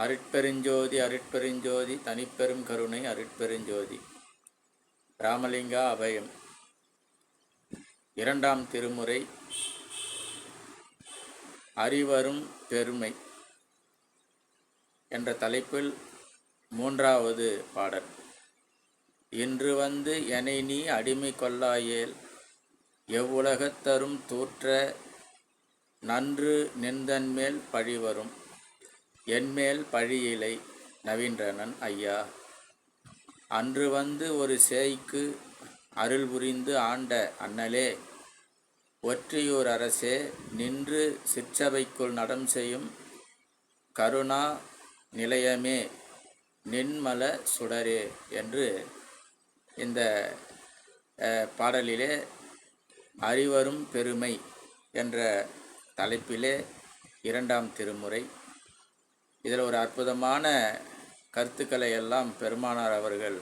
அருட்பெருஞ்சோதி அருட்பெருஞ்சோதி தனிப்பெரும் கருணை அருட்பெருஞ்சோதி. ராமலிங்கா அபயம். இரண்டாம் திருமுறை. அறிவரும் பெருமை என்ற தலைப்பில் மூன்றாவது பாடல். இன்று வந்து என்னை நீ அடிமை கொள்ளாயேல் எவ்வுலகத்தரும் தூற்ற நன்று நின்றன்மேல் பழி வரும் என்மேல் பழியிலை நவீன்றனன் ஐயா. அன்று வந்து ஒரு சேய்க்கு அருள் புரிந்து ஆண்ட அண்ணலே ஒற்றியூர் அரசே நின்று சிற்சபைக்குள் நடம் செய்யும் கருணா நிலையமே நின்மல சுடரே என்று இந்த பாடலிலே அறிவரும் பெருமை என்ற தலைப்பிலே இரண்டாம் திருமுறை இதில் ஒரு அற்புதமான கருத்துக்களை எல்லாம் பெருமானார் அவர்கள்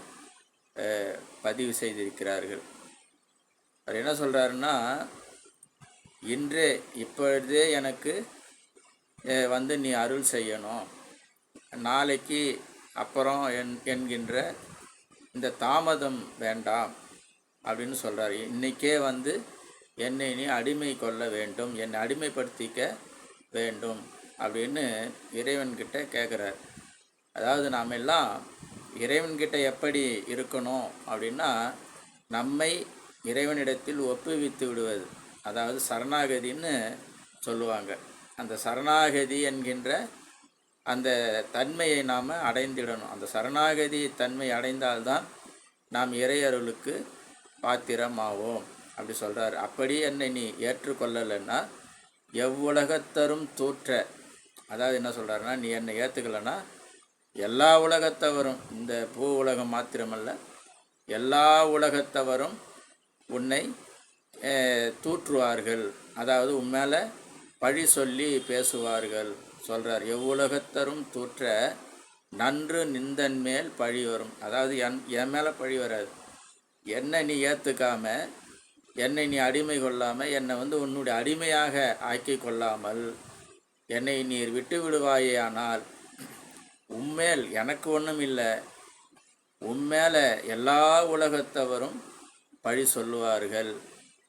பதிவு செய்திருக்கிறார்கள். அவர் என்ன சொல்கிறாருன்னா இன்றே இப்பொழுதே எனக்கு வந்து நீ அருள் செய்யணும். நாளைக்கு அப்புறம் என் என்கின்ற இந்த தாமதம் வேண்டாம் அப்படின்னு சொல்கிறார் இன்றைக்கே வந்து என்னை நீ அடிமை கொள்ள வேண்டும் என்னை அடிமைப்படுத்திக்க வேண்டும். அப்படின்னு இறைவன்கிட்ட கேட்குறார் அதாவது நாம் எல்லாம் இறைவன்கிட்ட எப்படி இருக்கணும் அப்படின்னா நம்மை இறைவனிடத்தில் ஒப்புவித்து விடுவது. அதாவது சரணாகதின்னு சொல்லுவாங்க. அந்த சரணாகதி என்கின்ற அந்த தன்மையை நாம் அடைந்திடணும். அந்த சரணாகதி தன்மை அடைந்தால்தான் நாம் இறையருளுக்கு பாத்திரமாவோம் அப்படி சொல்கிறார் அப்படி என்னை நீ ஏற்றுக்கொள்ளலைன்னா எவ்வுலகத்தரும் தோற்ற அதாவது என்ன சொல்கிறாருன்னா நீ என்னை ஏற்றுக்கலைன்னா எல்லா உலகத்தவரும் இந்த பூ உலகம் மாத்திரமல்ல எல்லா உலகத்தவரும் உன்னை தூற்றுவார்கள். அதாவது உன் மேலே பழி சொல்லி பேசுவார்கள். சொல்கிறார் எவ்வுலகத்தரும் தூற்ற நன்று நிந்தன் மேல் பழி வரும். அதாவது என் என் மேலே பழி வராது. என்னை நீ ஏற்றுக்காம என்னை நீ அடிமை கொள்ளாமல் என்னை வந்து உன்னுடைய அடிமையாக ஆக்கி கொள்ளாமல் என்னை நீர் விட்டு விடுவாயேயானால் உம்மேல் எனக்கு ஒன்றும் இல்லை. உம்மேல எல்லா உலகத்தவரும் பழி சொல்லுவார்கள்.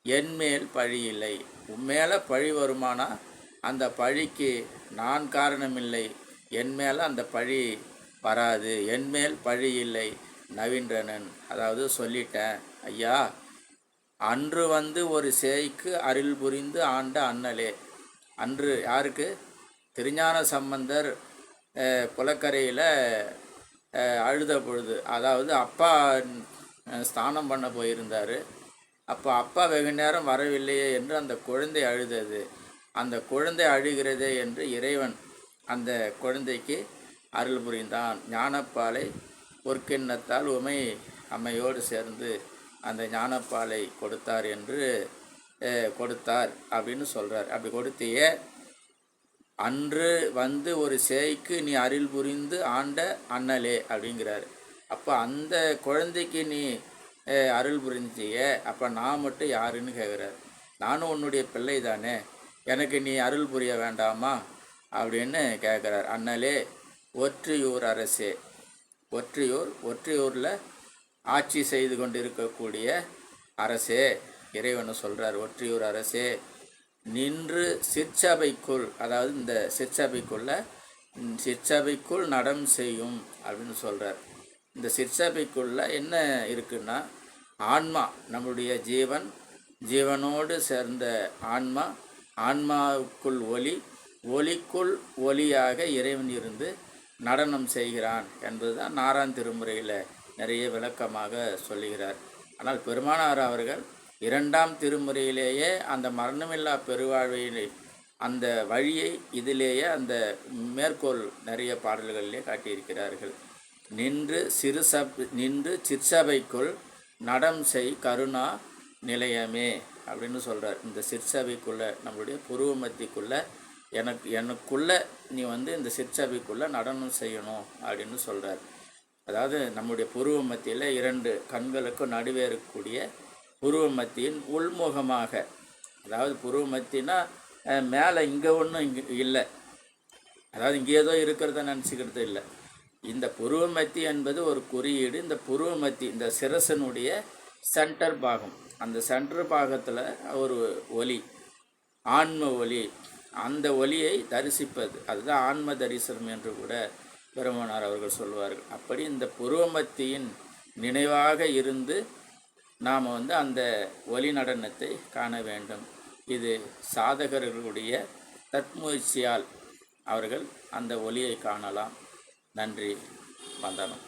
என்மேல் பழி இல்லை. உம்மேல பழி வருமானா? அந்த பழிக்கு நான் காரணமில்லை. என் மேல அந்த பழி வராது. என்மேல் பழி இல்லை. நவீன்றனன் அதாவது சொல்லிட்டேன். ஐயா அன்று வந்து ஒரு சேய்க்கு அருள் புரிந்து ஆண்ட அண்ணலே. அன்று யாருக்கு? திருஞான சம்பந்தர் குலக்கரையில் அழுத பொழுது அதாவது அப்பா ஸ்தானம் பண்ண போயிருந்தார். அப்போ அப்பா வெகு நேரம் வரவில்லையே என்று அந்த குழந்தை அழுதது. அந்த குழந்தை அழுகிறதே என்று இறைவன் அந்த குழந்தைக்கு அருள் புரிந்தான். ஞானப்பாலை பொற்கிண்ணத்தால் உமை அம்மையோடு சேர்ந்து அந்த ஞானப்பாலை கொடுத்தார் என்று கொடுத்தார் அப்படின்னு சொல்கிறார் அப்படி கொடுத்தியே அன்று வந்து ஒரு சேய்க்கு நீ அருள் புரிந்து ஆண்ட அண்ணலே அப்படிங்கிறார். அப்போ அந்த குழந்தைக்கு நீ அருள் புரிஞ்சிய அப்போ நான் மட்டும் யாருன்னு கேட்குறார் நானும் உன்னுடைய பிள்ளை தானே எனக்கு நீ அருள் புரிய வேண்டாமா? அப்படின்னு கேட்குறார் அண்ணலே ஒற்றியூர் அரசே ஒற்றியூர் ஒற்றியூரில் ஆட்சி செய்து கொண்டிருக்கக்கூடிய அரசே இறைவனை சொல்கிறார் ஒற்றியூர் அரசே நின்று சிற்சபைக்குள் அதாவது இந்த சிற்சபைக்குள்ள சிற்சபைக்குள் நடம் செய்யும் அப்படின்னு சொல்கிறார் இந்த சிற்சபைக்குள்ள என்ன இருக்குன்னா ஆன்மா நம்முடைய ஜீவன் ஜீவனோடு சேர்ந்த ஆன்மா ஆன்மாவுக்குள் ஒலி ஒளிக்குள் ஒலியாக இறைவன் இருந்து நடனம் செய்கிறான் என்பதுதான் நாராயண் திருமுறையில் நிறைய விளக்கமாக சொல்லுகிறார். ஆனால் பெருமானார் அவர்கள் இரண்டாம் திருமுறையிலேயே அந்த மரணமில்லா பெருவாழ்வையினை அந்த வழியை இதிலேயே அந்த மேற்கோள் நிறைய பாடல்களிலே காட்டியிருக்கிறார்கள். நின்று சிறு சப் நின்று சிற்சபைக்குள் நடம் செய் கருணா நிலையமே அப்படின்னு சொல்கிறார் இந்த சிற்சபைக்குள்ளே நம்மளுடைய புருவ மத்திக்குள்ளே எனக்கு எனக்குள்ளே நீ வந்து இந்த சிற்சபைக்குள்ளே நடனம் செய்யணும் அப்படின்னு சொல்கிறார் அதாவது நம்முடைய புருவ மத்தியில் இரண்டு கண்களுக்கும் நடுவே இருக்கக்கூடிய புருவ மத்தியின் உள்முகமாக. அதாவது புருவ மத்தினா மேலே இங்கே ஒன்றும் இங்கே இல்லை. அதாவது இங்கே ஏதோ இருக்கிறத நினச்சிக்கிறது இல்லை. இந்த புருவமத்தி என்பது ஒரு குறியீடு இந்த புருவமத்தி இந்த சிரசனுடைய சென்டர் பாகம். அந்த சென்டர் பாகத்தில் ஒரு ஒலி ஆன்ம ஒலி. அந்த ஒலியை தரிசிப்பது அதுதான் ஆன்ம தரிசனம் என்று கூட பெருமானார் அவர்கள் சொல்வார்கள். அப்படி இந்த புருவமத்தியின் நினைவாக இருந்து நாம் வந்து அந்த ஒலி நடனத்தை காண வேண்டும். இது சாதகர்களுடைய தற்முயற்சியால் அவர்கள் அந்த ஒலியை காணலாம். நன்றி வந்தனம்.